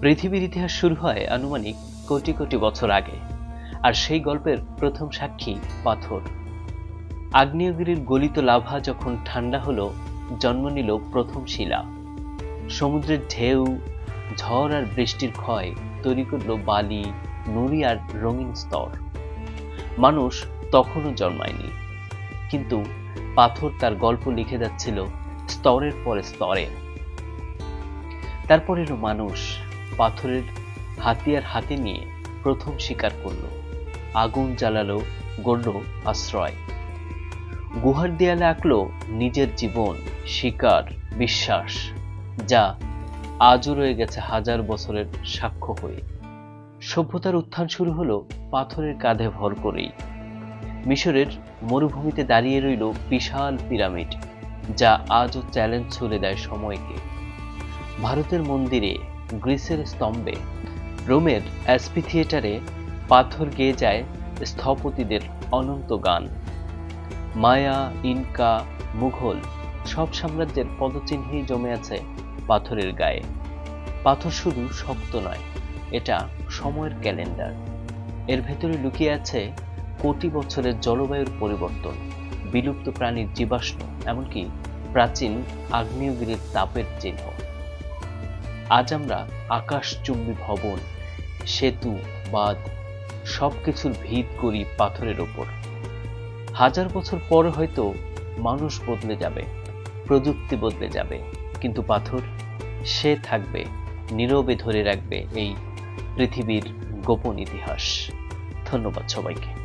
পৃথিবীর ইতিহাস শুরু হয় আনুমানিক কোটি কোটি বছর আগে, আর সেই গল্পের প্রথম সাক্ষী পাথর। আগ্নেয়গিরির গলিত লাভা যখন ঠান্ডা হলো, জন্ম নিল প্রথম শিলা। সমুদ্রের ঢেউ, ঝড় আর বৃষ্টির ক্ষয় তৈরি করল বালি, নুড়ি আর রঙিন স্তর। মানুষ তখনও জন্মায়নি, কিন্তু পাথর তার গল্প লিখে যাচ্ছিল স্তরের পরে স্তরে। তারপর এলো মানুষ পাথরের হাতিয়ার হাতে নিয়ে প্রথম শিকার করল। আগুন জ্বালালো, গড়ল আশ্রয়। গুহার দেয়ালে আঁকলো নিজের জীবন, শিকার, বিশ্বাস, যা আজও রয়ে গেছে হাজার বছরের সাক্ষ্য হয়ে। সভ্যতার উত্থান শুরু হলো পাথরের কাঁধে ভর করেই। মিশরের মরুভূমিতে দাঁড়িয়ে রইল বিশাল পিরামিড, যা আজও চ্যালেঞ্জ ছুড়ে দেয় সময়কে। ভারতের মন্দিরে গ্রিসের স্তম্ভে রোমের অ্যাসপি থিয়েটারে পাথর গেয়ে যায় স্থপতিদের অনন্ত গান। মায়া, ইনকা, মুঘল সব সাম্রাজ্যের পদচিহ্নেই জমে আছে পাথরের গায়ে। পাথর শুধু শক্ত নয়, এটা সময়ের ক্যালেন্ডার। এর ভেতরে লুকিয়ে আছে কোটি বছরের জলবায়ুর পরিবর্তন, বিলুপ্ত প্রাণীর জীবাশ্ম, এমনকি প্রাচীন আগ্নেয়গিরির তাপের চিহ্ন। আজ আমরা আকাশচুম্বী ভবন, সেতু, বাঁধ, সবকিছুর ভিত করি পাথরের ওপর। হাজার বছর পর হয়তো মানুষ বদলে যাবে, প্রযুক্তি বদলে যাবে, কিন্তু পাথর সে থাকবে, নীরবে ধরে রাখবে এই পৃথিবীর গোপন ইতিহাস। ধন্যবাদ সবাইকে।